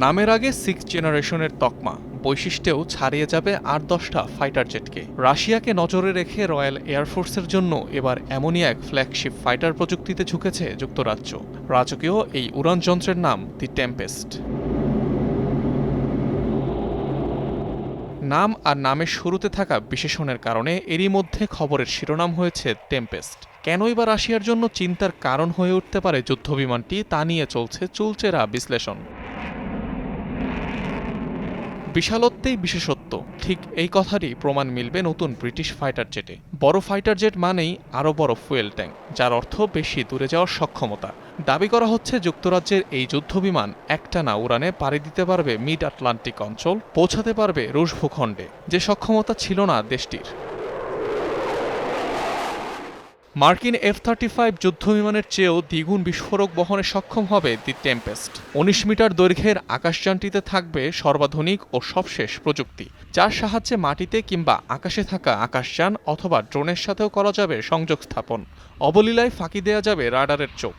নামের আগে সিক্স জেনারেশনের তকমা, বৈশিষ্ট্যেও ছাড়িয়ে যাবে আট দশটা ফাইটার জেটকে। রাশিয়াকে নজরে রেখে রয়্যাল এয়ারফোর্সের জন্য এবার এমনই এক ফ্ল্যাগশিপ ফাইটার প্রযুক্তিতে ঝুঁকেছে যুক্তরাজ্য। রাজকীয় এই উড়ান যন্ত্রের নাম দি টেম্পেস্ট নাম আর নামের শুরুতে থাকা বিশেষণের কারণে এরই মধ্যে খবরের শিরোনাম হয়েছে টেম্পেস্ট কেনই বা রাশিয়ার জন্য চিন্তার কারণ হয়ে উঠতে পারে যুদ্ধবিমানটি তা নিয়ে চলছে চুলচেরা বিশ্লেষণ। বিশালত্বেই বিশেষত্ব। ঠিক এই কথারই প্রমাণ মিলবে নতুন ব্রিটিশ ফাইটার জেটে। বড় ফাইটার জেট মানেই আরও বড় ফুয়েল ট্যাঙ্ক, যার অর্থ বেশি দূরে যাওয়ার সক্ষমতা। দাবি করা হচ্ছে যুক্তরাজ্যের এই যুদ্ধবিমান একটানা উড়ানে পাড়ি দিতে পারবে মিড আটলান্টিক অঞ্চল, পৌঁছাতে পারবে রুশ ভূখণ্ডে। যে সক্ষমতা ছিল না দেশটির। মার্কিন এফ থার্টি ফাইভ যুদ্ধবিমানের চেয়েও দ্বিগুণ বিস্ফোরক বহনে সক্ষম হবে দি টেম্পেস্ট। উনিশ মিটার দৈর্ঘ্যের আকাশযানটিতে থাকবে সর্বাধুনিক ও সবশেষ প্রযুক্তি, যার সাহায্যে মাটিতে কিংবা আকাশে থাকা আকাশযান অথবা ড্রোনের সাথেও করা যাবে সংযোগ স্থাপন। অবলীলায় ফাঁকি দেয়া যাবে রাডারের চোখ।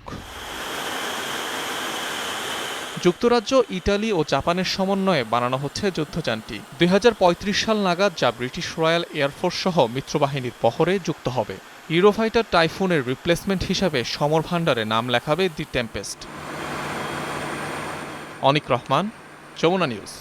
যুক্তরাজ্য, ইটালি ও জাপানের সমন্বয়ে বানানো হচ্ছে যুদ্ধযানটি। দুই হাজার পঁয়ত্রিশ সাল নাগাদ যা ব্রিটিশ রয়্যাল এয়ারফোর্স সহ মিত্রবাহিনীর পহরে যুক্ত হবে। ইউরোফাইটার টাইফুনের রিপ্লেসমেন্ট হিসাবে সমর ভাণ্ডারে নাম লেখাবে the Tempest. Anik Rahman, Jamuna news.